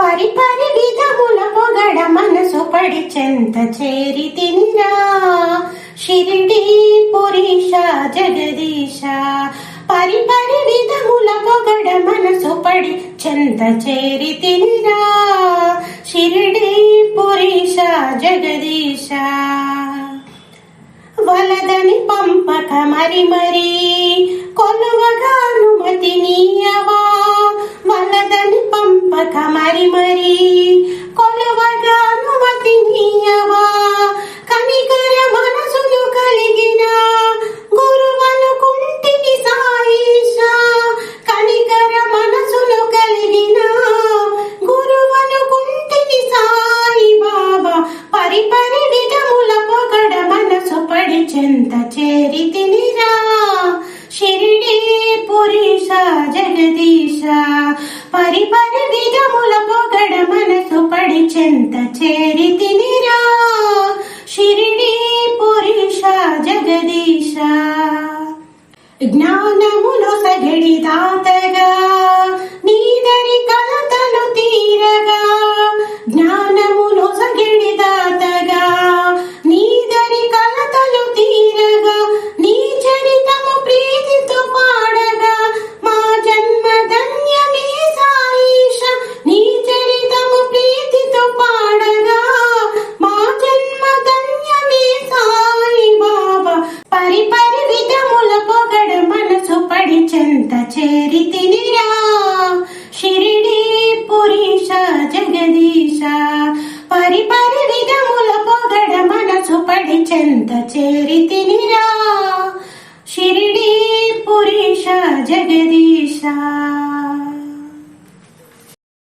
పరిపరి విధముల పొగడ మనసు పడి చెంత చేరి తినిరా. షిరిడి పురీష జగదీశ పరిపరి విధముల పొగడ మనసు పడి చెంత చేరి తినిరా. షిరిడి పురీష జగదీశ. వలదని పంపక మరి మరి కొలువగా పంపక మరి మరి కొలువగానుమతి నీయవా కనికర మనసును కలిగిన గురువనుకుంటిని సాయిష కనికర మనసును కలిగిన గురువనుకుంటిని సాయి బాబా. పరిపరి విధముల పొగడ మనసు పడి చెంత చేరి తినిరా. షిరిడి పురీష జగదీశ పరిపరి చెంత చేరి తినిరా? షిరిడి పురుష జగదీశ. జ్ఞానమును సగడి చెంత చేరి తినిరా. షిరిడి పురీష జగదీశ. పరి పరి విధముల పొగడ మనసు పడి చెంత చేరి తినిరా. షిరిడి పురీష జగదీశ.